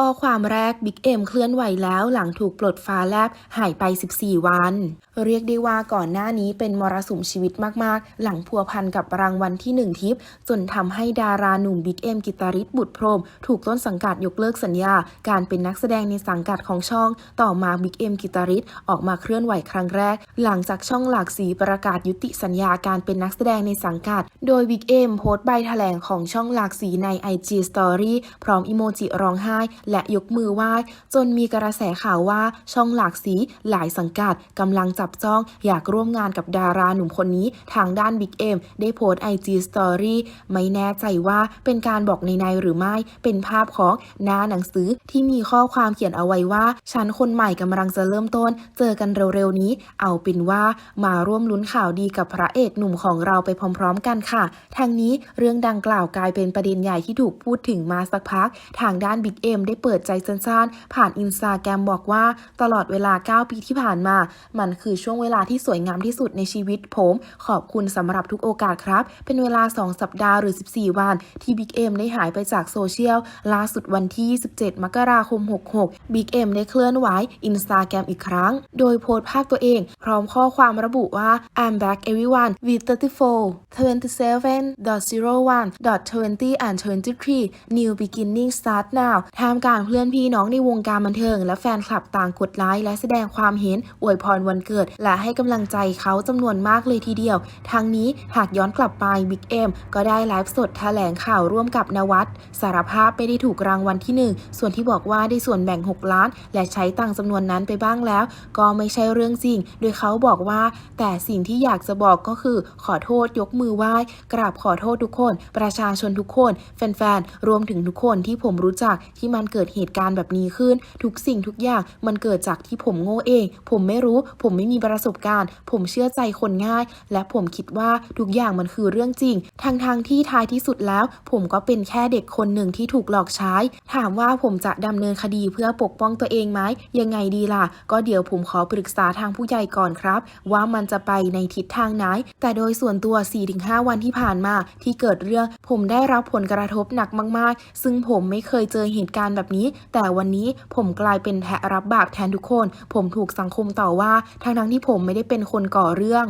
ข้อความแรกบิ๊กเอ็มเคลื่อนไหวแล้วหลังถูกปลดฟ้าแลบหายไป 14 วัน เรียกได้ว่าก่อนหน้านี้เป็นมรสุมชีวิตมากๆ หลังพัวพันกับรางวัลที่หนึ่งทิป จนทำให้ดาราหนุ่มบิ๊กเอ็มกิตาริศบุตรพรม ถูกต้นสังกัดยกเลิกสัญญา การเป็นนักแสดงในสังกัดของช่อง ต่อมาบิ๊กเอ็มกิตาริศออกมาเคลื่อนไหวครั้งแรก หลังจากช่องหลากสีประกาศยุติสัญญาการเป็นนักแสดงในสังกัด โดยบิ๊กเอ็มโพสต์ใบแถลงของช่องหลากสีใน IG Story พร้อมอิโมจิร้องไห้และยกมือไหว้ จนมีกระแสข่าวว่าช่องหลากสีหลายสังกัดกำลังจับจ้อง อยากร่วมงานกับดาราหนุ่มคนนี้ ทางด้านบิ๊กเอ็มได้โพสต์ IG Story ไม่แน่ใจว่าเป็นการบอกในในหรือไม่ เป็นภาพของหน้าหนังสือที่มีข้อความเขียนเอาไว้ว่า ฉันคนใหม่กำลังจะเริ่มต้น เจอกันเร็วๆนี้ เอาเป็นว่ามาร่วมลุ้นข่าวดีกับพระเอกหนุ่มของเราไปพร้อม ๆ กันค่ะ ทางนี้เรื่องดังกล่าวกลายเป็นประเด็นใหญ่ที่ถูกพูดถึงมาสักพัก ทางด้านบิ๊กเอ็มได้เปิดใจสั้นๆ ผ่านอินสตาแกรมบอกว่า ตลอดเวลา 9 ปีที่ผ่านมา มันคือช่วงเวลาที่สวยงามที่สุดในชีวิตผม ขอบคุณสำหรับทุกโอกาสครับ เป็นเวลา 2 สัปดาห์หรือ 14 วัน ที่บิ๊กเอ็มได้หายไปจากโซเชียลล่าสุดวันที่ 17 มกราคม 66 บิ๊กเอ็มได้เคลื่อนไหวอินสตาแกรมอีกครั้ง โดยโพสต์ภาพตัวเอง พร้อมข้อความระบุว่า I'm back everyone with 34 27.01 20 and 23 new beginning start now ท่ามกลางเพื่อนพี่น้องในวงการบันเทิง และแฟนคลับต่างกดไลค์และแสดงความเห็นอวยพรวันเกิด และให้กำลังใจเขาจำนวนมากเลยทีเดียวทั้งนี้หากย้อนกลับไปบิ๊กเอ็มก็ได้ไลฟ์สดแถลงข่าวร่วมกับนวัดสารภาพไม่ได้ถูกรางวัลที่ 1 ส่วนที่บอกว่าได้ส่วนแบ่ง 6 ล้าน และใช้ตังจำนวนนั้นไปบ้างแล้ว ก็ไม่ใช่เรื่องจริง โดยเขาบอกว่า แต่สิ่งที่อยากจะบอกก็คือ ขอโทษยกมือไหว้ กราบขอโทษทุกคน ประชาชนทุกคน แฟนๆรวมถึงทุกคนที่ผมรู้จักที่มันเกิดเหตุการณ์แบบนี้ขึ้น ทุกสิ่งทุกอย่างมันเกิดจากที่ผมโง่เอง ผมไม่รู้ ผมไม่มีประสบการณ์ ผมเชื่อใจคนง่าย และผมคิดว่าทุกอย่างมันคือเรื่องจริงทั้งทางที่ท้ายที่สุดแล้ว ผมก็เป็นแค่เด็กคนหนึ่งที่ถูกหลอกใช้ ถามว่าผมจะดำเนินคดีเพื่อปกป้องตัวเองไหมยังไงดีล่ะ ก็เดี๋ยวผมขอปรึกษาทางผู้ใหญ่ก่อนครับ ว่ามันจะไปในทิศทางไหน แต่โดยส่วนตัว 4-5 วันที่ผ่านมาที่เกิดเรื่อง ผมได้รับผลกระทบหนักมาก ๆ ซึ่งผมไม่เคยเจอเหตุการณ์แบบนี้ แต่วันนี้ผมกลายเป็นแพะรับบาปแทนทุกคน ผมถูกสังคมต่อว่าทั้งทั้งที่ผมไม่ได้เป็นคนก่อเรื่อง